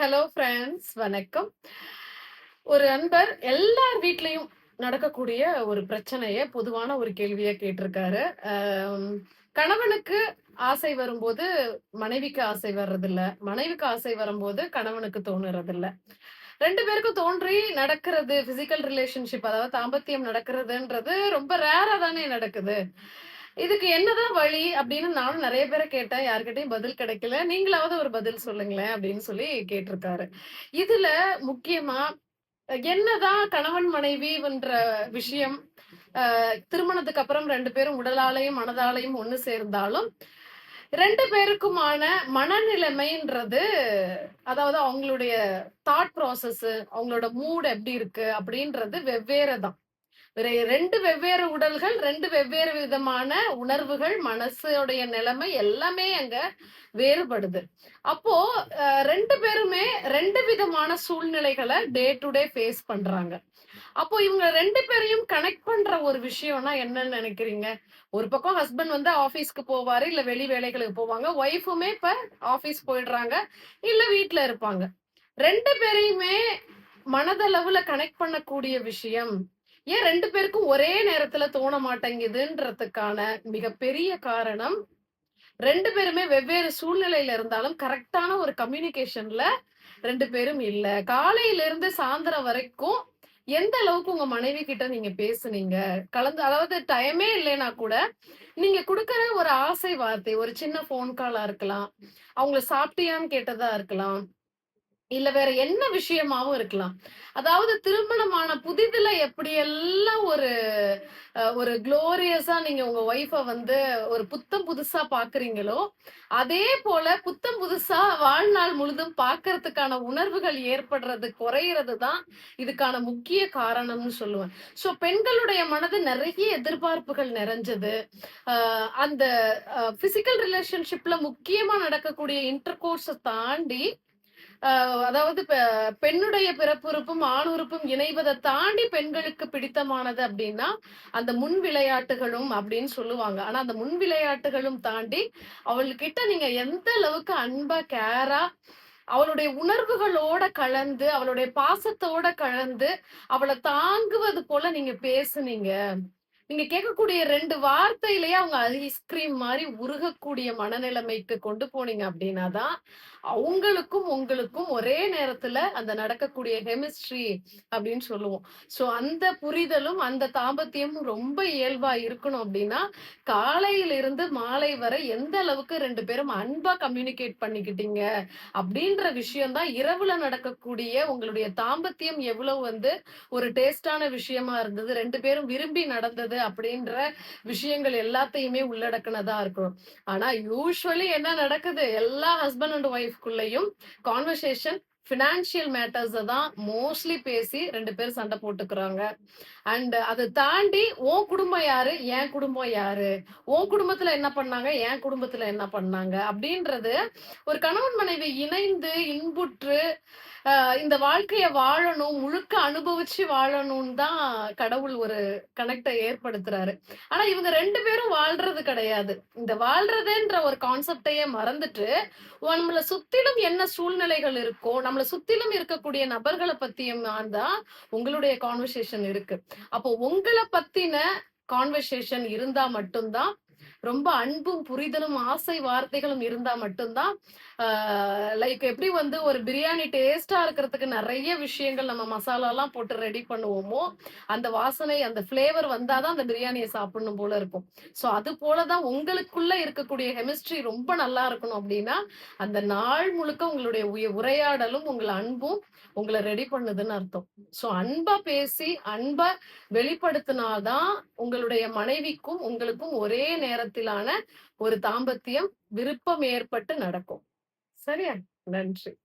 Hello friends வணக்கம். ஒரு அன்பர் எல்லார் வீட்லயும் நடக்கக்கூடிய ஒரு பிரச்சனைய பொதுவான ஒரு கேள்வியை கேட்டிருக்காரு. கணவனுக்கு ஆசை வரும்போது மனைவிக்கு ஆசை வர்றதில்ல. மனைவிக்கு ஆசை வரும்போது கணவனுக்கு தோணுறதில்ல. ரெண்டு பேருக்கும் தோன்றி நடக்கிறது பிசிக்கல் ரிலேஷன்ஷிப் அதாவது தாம்பத்தியம் நடக்கிறதுன்றது ரொம்ப ரேரா தானே நடக்குது. இதுக்கு என்னதான் வழி அப்படின்னு நானும் நிறைய பேரை கேட்டேன். யாருக்கிட்டையும் பதில் கிடைக்கல. நீங்களாவது ஒரு பதில் சொல்லுங்களேன் அப்படின்னு சொல்லி கேட்டிருக்காரு. இதுல முக்கியமா என்னதான் கணவன் மனைவின்ற விஷயம் திருமணத்துக்கு அப்புறம் ரெண்டு பேரும் உடலாலையும் மனதாலையும் ஒண்ணு சேர்ந்தாலும் ரெண்டு பேருக்குமான மனநிலைமைன்றது அதாவது அவங்களுடைய தாட் ப்ராசஸ் அவங்களோட மூட் எப்படி இருக்கு அப்படின்றது வெவ்வேறு தான் ரெண்டு வெவ்வேறு உடல்கள் ரெண்டு வெவ்வேறு விதமான உணர்வுகள் மனசுடைய நிலைமை எல்லாமே அங்க வேறுபடுது. அப்போ அஹ், ரெண்டு பேருமே ரெண்டு விதமான சூழ்நிலைகளை டே டு டே ஃபேஸ் பண்றாங்க. அப்போ இவங்க ரெண்டு பேரையும் கனெக்ட் பண்ற ஒரு விஷயம்னா என்னன்னு நினைக்கிறீங்க? ஒரு பக்கம் ஹஸ்பண்ட் வந்து ஆபீஸ்க்கு போவாரு இல்ல வெளி வேலைகளுக்கு போவாங்க ஒய்ஃபுமே இப்ப ஆபீஸ் போயிடுறாங்க இல்ல வீட்டுல இருப்பாங்க. ரெண்டு பேரையுமே மனதளவுல கனெக்ட் பண்ணக்கூடிய விஷயம் ஏன் ரெண்டு பேருக்கும் ஒரே நேரத்துல தோண மாட்டேங்குதுன்றதுக்கான மிகப்பெரிய காரணம் ரெண்டு பேருமே வெவ்வேறு சூழ்நிலையில இருந்தாலும் கரெக்டான ஒரு கம்யூனிகேஷன்ல ரெண்டு பேரும் இல்ல. காலையில இருந்து சாயந்தரம் வரைக்கும் எந்த அளவுக்கு உங்க மனைவி கிட்ட நீங்க பேசுனீங்க? கலந்து அதாவது டைமே இல்லைன்னா கூட நீங்க கொடுக்கற ஒரு ஆசை வார்த்தை ஒரு சின்ன போன் காலா இருக்கலாம் அவங்கள சாப்பிட்டியான்னு கேட்டதா இருக்கலாம் இல்ல வேற என்ன விஷயமாவும் இருக்கலாம். அதாவது திருமணமான புதிதுல எப்படியெல்லாம் ஒரு ஒரு குளோரியஸா நீங்க உங்க ஒய்ஃப வந்து ஒரு புத்தம் புதுசா பாக்குறீங்களோ அதே போல புத்தம் புதுசா வாழ்நாள் முழுதும் பார்க்கறதுக்கான உணர்வுகள் ஏற்படுறது குறையிறது தான் இதுக்கான முக்கிய காரணம்னு சொல்லுவேன். சோ பெண்களுடைய மனது நிறைய எதிர்பார்ப்புகள் நிறைஞ்சது. ஆஹ் அந்த பிசிக்கல் ரிலேஷன்ஷிப்ல முக்கியமா நடக்கக்கூடிய இன்டர் கோர்ஸை தாண்டி அதாவது பெண்ணுடைய பிறப்புறுப்பும் ஆண் உறுப்பும் இணைவதை தாண்டி பெண்களுக்கு பிடித்தமானது அப்படின்னா அந்த முன் விளையாட்டுகளும் அப்படின்னு சொல்லுவாங்க. ஆனா அந்த முன் விளையாட்டுகளும் தாண்டி அவள்கிட்ட நீங்க எந்த அளவுக்கு அன்பா கேரா அவளுடைய உணர்வுகளோட கலந்து அவளுடைய பாசத்தோட கலந்து அவளை தாங்குவது போல நீங்க பேசுனீங்க. நீங்க கேட்கக்கூடிய ரெண்டு வார்த்தையிலேயே அவங்க ஐஸ்கிரீம் மாதிரி உருகக்கூடிய மனநிலைமைக்கு கொண்டு போனீங்க அப்படின்னாதான் அவங்களுக்கும் உங்களுக்கும் ஒரே நேரத்துல அந்த நடக்கக்கூடிய கெமிஸ்ட்ரி அப்படின்னு சொல்லுவோம். சோ அந்த புரிதலும் அந்த தாம்பத்தியமும் ரொம்ப இயல்பா இருக்கணும் அப்படின்னா காலையில இருந்து மாலை வரை எந்த அளவுக்கு ரெண்டு பேரும் அன்பா கம்யூனிகேட் பண்ணிக்கிட்டீங்க அப்படின்ற விஷயம் தான் இரவுல நடக்கக்கூடிய உங்களுடைய தாம்பத்தியம் எவ்வளவு வந்து ஒரு டேஸ்டான விஷயமா இருந்தது ரெண்டு பேரும் விரும்பி நடந்தது அப்படின்ற விஷயங்கள் எல்லாத்தையுமே உள்ளடக்கினதா இருக்கும் ஆனா யூஸ்வலி என்ன நடக்குது? எல்லா ஹஸ்பண்ட் அண்ட் ஒய்ஃப்குள்ளேயும் கான்வர்சேஷன் ஃபினான்ஷியல் மேட்டர்ஸை தான் மோஸ்ட்லி பேசி ரெண்டு பேரும் சண்டை போட்டுக்கிறாங்க. அண்ட் அதை தாண்டி உன் குடும்பம் யாரு? என் குடும்பம் யாரு? உன் குடும்பத்துல என்ன பண்ணாங்க? என் குடும்பத்துல என்ன பண்ணாங்க? அப்படின்றது ஒரு கணவன் மனைவி இணைந்து இன்புற்று ஆஹ் இந்த வாழ்க்கையை வாழணும் முழுக்க அனுபவிச்சு வாழணும்னு தான் கடவுள் ஒரு கனெக்டை ஏற்படுத்துறாரு. ஆனா இவங்க ரெண்டு பேரும் வாழ்றது கிடையாது. இந்த வாழ்றதுன்ற ஒரு கான்செப்டையே மறந்துட்டு நம்மளை சுத்திலும் என்ன சூழ்நிலைகள் இருக்கோ நம்ம நம்மளை சுத்திலும் இருக்கக்கூடிய நபர்களை பத்தியும் தான் உங்களுடைய கான்வர்சேஷன் இருக்கு. அப்போ உங்களை பத்தின கான்வர்சேஷன் இருந்தா மட்டும்தான் ரொம்ப அன்பும் புரிதலும் ஆசை வார்த்தைகளும் இருந்தா மட்டும்தான் லைக் எப்படி வந்து ஒரு பிரியாணி டேஸ்டா இருக்கிறதுக்கு நிறைய விஷயங்கள் நம்ம மசாலா எல்லாம் போட்டு ரெடி பண்ணுவோமோ அந்த வாசனை அந்த ஃபிளேவர் வந்தாதான் அந்த பிரியாணியை சாப்பிடணும் போல இருக்கும். சோ அது போலதான் உங்களுக்குள்ள இருக்கக்கூடிய கெமிஸ்ட்ரி ரொம்ப நல்லா இருக்கணும் அப்படின்னா அந்த நாள் முழுக்க உங்களுடைய உய- உரையாடலும் உங்களை அன்பும் உங்களை ரெடி பண்ணுதுன்னு அர்த்தம். சோ அன்பா பேசி அன்பை வெளிப்படுத்தினாதான் உங்களுடைய மனைவிக்கும் உங்களுக்கும் ஒரே விதத்திலான ஒரு தாம்பத்தியம் விருப்பம் ஏற்பட்டு நடக்கும். சரியா? நன்றி.